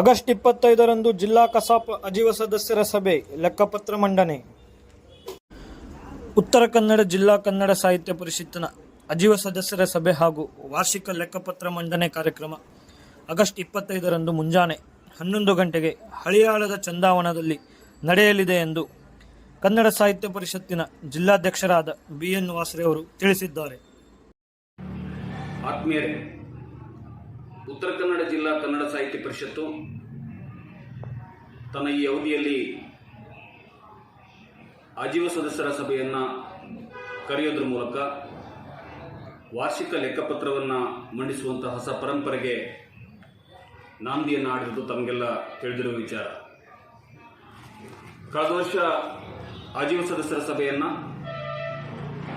August ಇಪ್ಪತ್ತೈದರಂದು ಜಿಲ್ಲಾ ಕಸಾಪ ಅಜೀವ ಸದಸ್ಯರ ಸಭೆ, ಲೆಕ್ಕಪತ್ರ ಮಂಡನೆ. ಉತ್ತರ ಕನ್ನಡ ಜಿಲ್ಲಾ ಕನ್ನಡ ಸಾಹಿತ್ಯ ಪರಿಷತ್ತಿನ ಅಜೀವ ಸದಸ್ಯರ ಸಭೆ ಹಾಗೂ ವಾರ್ಷಿಕ ಲೆಕ್ಕಪತ್ರ ಮಂಡನೆ ಕಾರ್ಯಕ್ರಮ ಆಗಸ್ಟ್ ಇಪ್ಪತ್ತೈದರಂದು ಮುಂಜಾನೆ ಹನ್ನೊಂದು ಗಂಟೆಗೆ ಹಳಿಯಾಳದ ಚಂದಾವನದಲ್ಲಿ ನಡೆಯಲಿದೆ ಎಂದು ಕನ್ನಡ ಸಾಹಿತ್ಯ ಪರಿಷತ್ತಿನ ಜಿಲ್ಲಾಧ್ಯಕ್ಷರಾದ ಬಿ ಎನ್ ವಾಸರೆ ಅವರು ತಿಳಿಸಿದ್ದಾರೆ. ಆತ್ಮೀಯರೇ ಉತ್ತರ ಕನ್ನಡ ಜಿಲ್ಲಾ ಕನ್ನಡ ಸಾಹಿತ್ಯ ಪರಿಷತ್ತು ತನ್ನ ಈ ಅವಧಿಯಲ್ಲಿ ಆಜೀವ ಸದಸ್ಯರ ಸಭೆಯನ್ನು ಕರೆಯೋದ್ರ ಮೂಲಕ ವಾರ್ಷಿಕ ಲೆಕ್ಕಪತ್ರವನ್ನು ಮಂಡಿಸುವಂತಹ ಹೊಸ ಪರಂಪರೆಗೆ ನಾಂದಿಯನ್ನು ಆಡಿರುವುದು ತಮಗೆಲ್ಲ ತಿಳಿದಿರುವ ವಿಚಾರ. ಕಳೆದ ವರ್ಷ ಆಜೀವ ಸದಸ್ಯರ ಸಭೆಯನ್ನು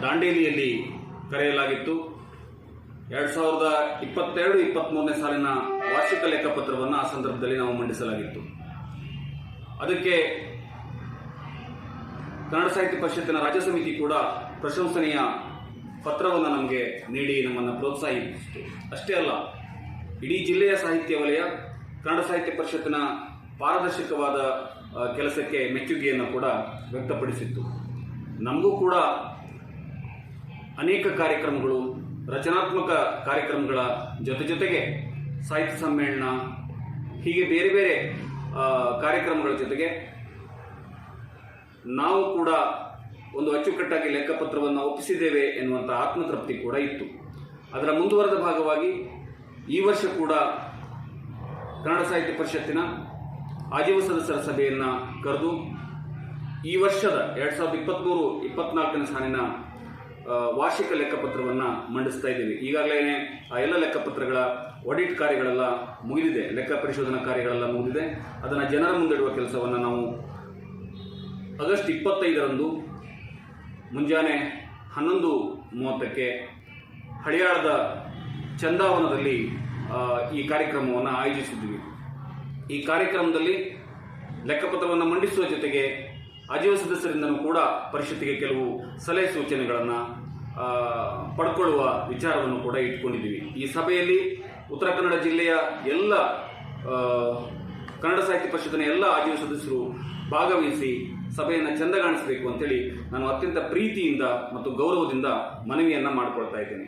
ದಾಂಡೇಲಿಯಲ್ಲಿ ಕರೆಯಲಾಗಿತ್ತು. ಎರಡು ಸಾವಿರದ ಇಪ್ಪತ್ತೆರಡು ಇಪ್ಪತ್ತ್ಮೂರನೇ ಸಾಲಿನ ವಾರ್ಷಿಕ ಲೆಕ್ಕಪತ್ರವನ್ನು ಆ ಸಂದರ್ಭದಲ್ಲಿ ನಾವು ಮಂಡಿಸಲಾಗಿತ್ತು. ಅದಕ್ಕೆ ಕನ್ನಡ ಸಾಹಿತ್ಯ ಪರಿಷತ್ತಿನ ರಾಜ್ಯ ಸಮಿತಿ ಕೂಡ ಪ್ರಶಂಸನೀಯ ಪತ್ರವನ್ನು ನಮಗೆ ನೀಡಿ ನಮ್ಮನ್ನು ಪ್ರೋತ್ಸಾಹಿಸಿತು. ಅಷ್ಟೇ ಅಲ್ಲ, ಇಡೀ ಜಿಲ್ಲೆಯ ಸಾಹಿತ್ಯ ವಲಯ ಕನ್ನಡ ಸಾಹಿತ್ಯ ಪರಿಷತ್ತಿನ ಪಾರದರ್ಶಕವಾದ ಕೆಲಸಕ್ಕೆ ಮೆಚ್ಚುಗೆಯನ್ನು ಕೂಡ ವ್ಯಕ್ತಪಡಿಸಿತ್ತು. ನಮಗೂ ಕೂಡ ಅನೇಕ ಕಾರ್ಯಕ್ರಮಗಳು ರಚನಾತ್ಮಕ ಕಾರ್ಯಕ್ರಮಗಳ ಜೊತೆ ಜೊತೆಗೆ ಸಾಹಿತ್ಯ ಸಮ್ಮೇಳನ, ಹೀಗೆ ಬೇರೆ ಬೇರೆ ಕಾರ್ಯಕ್ರಮಗಳ ಜೊತೆಗೆ ನಾವು ಕೂಡ ಒಂದು ಅಚ್ಚುಕಟ್ಟಾಗಿ ಲೆಕ್ಕಪತ್ರವನ್ನು ಒಪ್ಪಿಸಿದ್ದೇವೆ ಎನ್ನುವಂಥ ಆತ್ಮತೃಪ್ತಿ ಕೂಡ ಇತ್ತು. ಅದರ ಮುಂದುವರೆದ ಭಾಗವಾಗಿ ಈ ವರ್ಷ ಕೂಡ ಕನ್ನಡ ಸಾಹಿತ್ಯ ಪರಿಷತ್ತಿನ ಆಜೀವ ಸದಸ್ಯರ ಸಭೆಯನ್ನು ಕರೆದು ಈ ವರ್ಷದ ಎರಡು ಸಾವಿರದ ಇಪ್ಪತ್ತ್ಮೂರು ಇಪ್ಪತ್ನಾಲ್ಕನೇ ಸಾಲಿನ ವಾರ್ಷಿಕ ಲೆಕ್ಕಪತ್ರವನ್ನು ಮಂಡಿಸ್ತಾ ಇದ್ದೀವಿ. ಈಗಾಗಲೇ ಎಲ್ಲ ಲೆಕ್ಕಪತ್ರಗಳ ಆಡಿಟ್ ಕಾರ್ಯಗಳೆಲ್ಲ ಮುಗಿದಿದೆ. ಲೆಕ್ಕ ಪರಿಶೋಧನಾ ಕಾರ್ಯಗಳೆಲ್ಲ ಮುಗಿದಿದೆ. ಅದನ್ನು ಜನರ ಮುಂದಿಡುವ ಕೆಲಸವನ್ನು ನಾವು ಆಗಸ್ಟ್ ಇಪ್ಪತ್ತೈದರಂದು ಮುಂಜಾನೆ ಹನ್ನೊಂದು ಮೂವತ್ತಕ್ಕೆ ಹಳಿಯಾಳದ ಚಂದಾವನದಲ್ಲಿ ಈ ಕಾರ್ಯಕ್ರಮವನ್ನು ಆಯೋಜಿಸಿದ್ದೀವಿ ಈ ಕಾರ್ಯಕ್ರಮದಲ್ಲಿ ಲೆಕ್ಕಪತ್ರವನ್ನು ಮಂಡಿಸುವ ಜೊತೆಗೆ ಆಜೀವ ಸದಸ್ಯರಿಂದನೂ ಕೂಡ ಪರಿಷತ್ತಿಗೆ ಕೆಲವು ಸಲಹೆ ಸೂಚನೆಗಳನ್ನು ಪಡ್ಕೊಳ್ಳುವ ವಿಚಾರವನ್ನು ಕೂಡ ಇಟ್ಕೊಂಡಿದ್ದೀವಿ. ಈ ಸಭೆಯಲ್ಲಿ ಉತ್ತರ ಕನ್ನಡ ಜಿಲ್ಲೆಯ ಎಲ್ಲ ಕನ್ನಡ ಸಾಹಿತ್ಯ ಪರಿಷತ್ತಿನ ಎಲ್ಲ ಆಜೀವ ಸದಸ್ಯರು ಭಾಗವಹಿಸಿ ಸಭೆಯನ್ನು ಚಂದಗಾಣಿಸಬೇಕು ಅಂತೇಳಿ ನಾನು ಅತ್ಯಂತ ಪ್ರೀತಿಯಿಂದ ಮತ್ತು ಗೌರವದಿಂದ ಮನವಿಯನ್ನು ಮಾಡಿಕೊಳ್ತಾ ಇದ್ದೇನೆ.